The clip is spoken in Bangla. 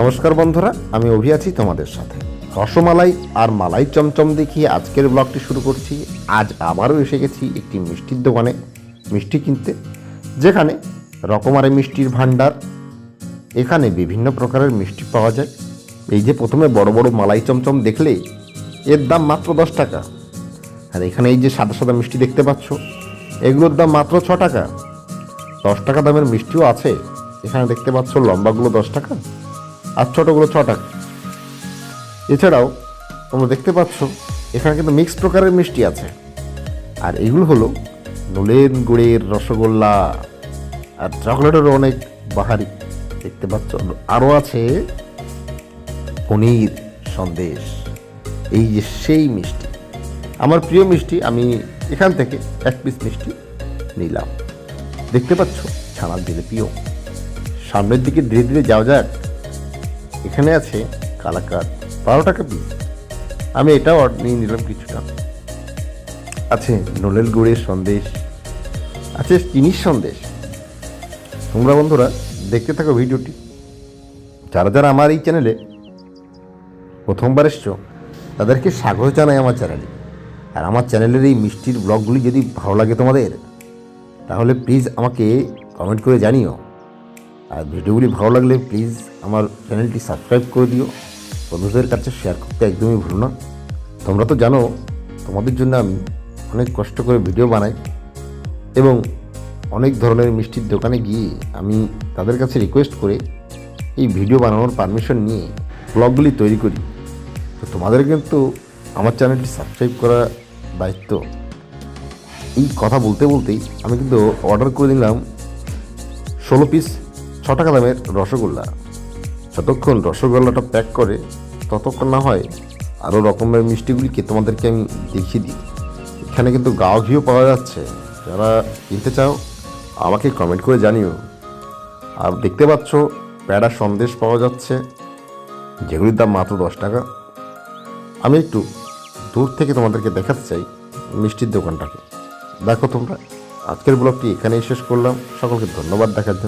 নমস্কার বন্ধুরা, আমি অভি আছি তোমাদের সাথে। রসমালাই আর মালাই চমচম দেখিয়ে আজকের ব্লগটি শুরু করছি। আজ আবারও এসে গেছি একটি মিষ্টির দোকানে, মিষ্টি কিনতে, যেখানে রকমারি মিষ্টির ভাণ্ডার, এখানে বিভিন্ন প্রকারের মিষ্টি পাওয়া যায়। এই যে প্রথমে বড় বড় মালাই চমচম দেখলে এর দাম মাত্র দশ টাকা। আর এখানে এই যে সাদা সাদা মিষ্টি দেখতে পাচ্ছ, এগুলোর দাম মাত্র ছ টাকা। দশ টাকা দামের মিষ্টিও আছে। এখানে দেখতে পাচ্ছ লম্বাগুলো দশ টাকা। আর ছোটোগুলো ছ টাকা এছাড়াও তোমরা দেখতে পাচ্ছ, এখানে কিন্তু মিক্স প্রকারের মিষ্টি আছে। আর এগুলো হলো নলেন গুড়ের রসগোল্লা আর চকলেটেরও অনেক বাহারি। দেখতে পাচ্ছ আরও আছে পনির সন্দেশ। এই যে সেই মিষ্টি। আমার প্রিয় মিষ্টি, আমি এখান থেকে এক পিস মিষ্টি নিলাম। দেখতে পাচ্ছ, ছানার জিলিপিও। সামনের দিকে ধীরে ধীরে যাওয়া যাক। এখানে আছে কালাকাত বারো টাকা পিস আমি এটাও নিয়ে নিলাম কিছুটা। আছে নলেল গুড়ের সন্দেশ। আছে চিনির সন্দেশ। তোমরা বন্ধুরা, দেখতে থাকো ভিডিওটি। যারা যারা আমার এই চ্যানেলে প্রথমবার এসছো, তাদেরকে স্বাগত জানাই আমার চ্যানেলে আর আমার চ্যানেলের এই মিষ্টির ব্লগগুলি যদি ভালো লাগে তোমাদের, তাহলে প্লিজ আমাকে কমেন্ট করে জানিও। আর ভিডিওগুলি ভালো লাগলে প্লিজ আমার চ্যানেলটি সাবস্ক্রাইব করে দিও। বন্ধুদের কাছে শেয়ার করতে একদমই ভুলো না। তোমরা তো জানো, তোমাদের জন্য আমি অনেক কষ্ট করে ভিডিও বানাই এবং অনেক ধরনের মিষ্টির দোকানে গিয়ে আমি তাদের কাছে রিকোয়েস্ট করে এই ভিডিও বানানোর পারমিশন নিয়ে ব্লগগুলি তৈরি করি। তো তোমাদের কিন্তু আমার চ্যানেলটি সাবস্ক্রাইব করা দায়িত্ব। এই কথা বলতে বলতেই আমি কিন্তু অর্ডার করে দিলাম ষোলো পিস ছ টাকা দামের রসগোল্লা। যতক্ষণ রসগোল্লাটা প্যাক করে, ততক্ষণ না হয় আরও রকমের মিষ্টিগুলিকে তোমাদেরকে আমি দেখিয়ে দিই। এখানে কিন্তু গাও ঘিও পাওয়া যাচ্ছে। যারা কিনতে চাও, আমাকে কমেন্ট করে জানিও। আর দেখতে পাচ্ছ প্যাড়া সন্দেশ পাওয়া যাচ্ছে, যেগুলির দাম মাত্র দশ টাকা। আমি একটু দূর থেকে তোমাদেরকে দেখাতে চাই মিষ্টির দোকানটাকে। দেখো তোমরা, আজকের ব্লগটি এখানেই শেষ করলাম। সকলকে ধন্যবাদ দেখার জন্য।